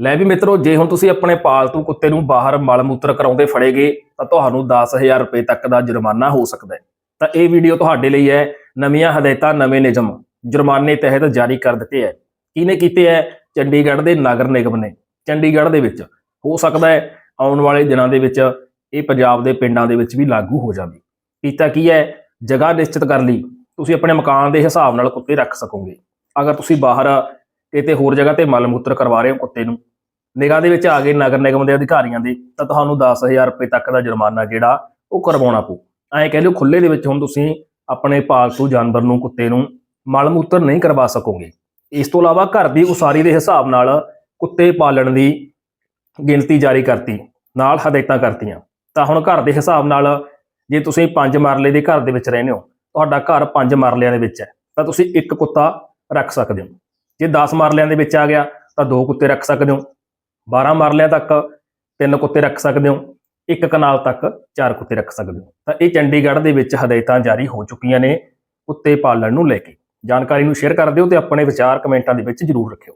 ਲੈ ਵੀ ਮਿੱਤਰੋ, ਜੇ ਹੁਣ ਤੁਸੀਂ ਆਪਣੇ ਪਾਲਤੂ ਕੁੱਤੇ ਨੂੰ ਬਾਹਰ ਮਲ ਮੂਤਰ ਕਰਾਉਂਦੇ ਫੜੇਗੇ, ਤਾਂ ਤੁਹਾਨੂੰ 10000 ਰੁਪਏ ਤੱਕ ਦਾ ਜੁਰਮਾਨਾ ਹੋ ਸਕਦਾ ਹੈ। ਤਾਂ ਇਹ ਵੀਡੀਓ ਤੁਹਾਡੇ ਲਈ ਹੈ, ਨਵੀਆਂ ਹਦਾਇਤਾਂ, ਨਵੇਂ ਨਿਯਮ ਜੁਰਮਾਨੇ ਤਹਿਤ ਜਾਰੀ ਕਰ ਦਿੱਤੇ ਹੈ। ਕਿਹਨੇ ਕੀਤੇ ਹੈ? ਚੰਡੀਗੜ੍ਹ ਦੇ ਨਗਰ ਨਿਗਮ ਨੇ। ਚੰਡੀਗੜ੍ਹ ਦੇ ਵਿੱਚ ਹੋ ਸਕਦਾ ਹੈ, ਆਉਣ ਵਾਲੇ ਦਿਨਾਂ ਦੇ ਵਿੱਚ ਇਹ ਪੰਜਾਬ ਦੇ ਪਿੰਡਾਂ ਦੇ ਵਿੱਚ ਵੀ ਲਾਗੂ ਹੋ ਜਾਵੇ। ਕੀਤਾ ਕੀ ਹੈ? ਜਗ੍ਹਾ ਨਿਸ਼ਚਿਤ ਕਰ ਲਈ। ਤੁਸੀਂ ਆਪਣੇ ਮਕਾਨ ਦੇ ਹਿਸਾਬ ਨਾਲ ਕੁੱਤੇ ਰੱਖ ਸਕੋਗੇ। ਅਗਰ ਤੁਸੀਂ ਬਾਹਰ ਕਿਤੇ ਹੋਰ ਜਗ੍ਹਾ ਤੇ ਮਲ ਮੂਤਰ ਕਰਵਾ ਰਹੇ ਹੋ ਕੁੱਤੇ ਨੂੰ। ਨਿਗਾਹ ਦੇ ਵਿੱਚ ਆ ਗਏ ਨਗਰ ਨਿਗਮ ਦੇ ਅਧਿਕਾਰੀਆਂ ਦੇ, ਤਾਂ ਤੁਹਾਨੂੰ 10000 ਰੁਪਏ ਤੱਕ ਦਾ ਜੁਰਮਾਨਾ ਜਿਹੜਾ ਉਹ ਕਰਵਾਉਣਾ ਪਊ। ਐਂ ਕਹਿ ਲਓ ਖੁੱਲੇ ਦੇ ਵਿੱਚ ਹੁਣ ਤੁਸੀਂ ਆਪਣੇ ਪਾਲਤੂ ਜਾਨਵਰ ਨੂੰ, ਕੁੱਤੇ ਨੂੰ ਮਲ ਮੂਤਰ ਨਹੀਂ ਕਰਵਾ ਸਕੋਗੇ। ਇਸ ਤੋਂ ਇਲਾਵਾ ਘਰ ਦੀ ਉਸਾਰੀ ਦੇ ਹਿਸਾਬ ਨਾਲ ਕੁੱਤੇ ਪਾਲਣ ਦੀ ਗਿਣਤੀ ਜਾਰੀ ਕਰਤੀ, ਨਾਲ ਹਦਾਇਤਾਂ ਕਰਤੀਆਂ। ਤਾਂ ਹੁਣ ਘਰ ਦੇ ਹਿਸਾਬ ਨਾਲ ਜੇ ਤੁਸੀਂ ਪੰਜ ਮਰਲੇ ਦੇ ਘਰ ਦੇ ਵਿੱਚ ਰਹਿੰਦੇ ਹੋ, ਤੁਹਾਡਾ ਘਰ ਪੰਜ ਮਰਲਿਆਂ ਦੇ ਵਿੱਚ ਹੈ, ਤਾਂ ਤੁਸੀਂ ਇੱਕ ਕੁੱਤਾ ਰੱਖ ਸਕਦੇ ਹੋ। ਜੇ 10 ਮਰਲਿਆਂ ਦੇ ਵਿੱਚ ਆ ਗਿਆ, ਤਾਂ ਦੋ ਕੁੱਤੇ ਰੱਖ ਸਕਦੇ ਹੋ। 12 ਮਰਲਿਆਂ ਤੱਕ, ਤਿੰਨ ਕੁੱਤੇ ਰੱਖ ਸਕਦੇ ਹੋ। ਇੱਕ ਕਨਾਲ ਤੱਕ, ਚਾਰ ਕੁੱਤੇ ਰੱਖ ਸਕਦੇ ਹੋ। ਤਾਂ ਇਹ ਚੰਡੀਗੜ੍ਹ ਦੇ ਵਿੱਚ ਹਦਾਇਤਾਂ ਜਾਰੀ ਹੋ ਚੁੱਕੀਆਂ ਨੇ ਕੁੱਤੇ ਪਾਲਣ ਨੂੰ ਲੈ ਕੇ। ਜਾਣਕਾਰੀ ਨੂੰ ਸ਼ੇਅਰ ਕਰ ਦਿਓ ਤੇ ਆਪਣੇ ਵਿਚਾਰ ਕਮੈਂਟਾਂ ਦੇ ਵਿੱਚ ਜਰੂਰ ਰੱਖਿਓ।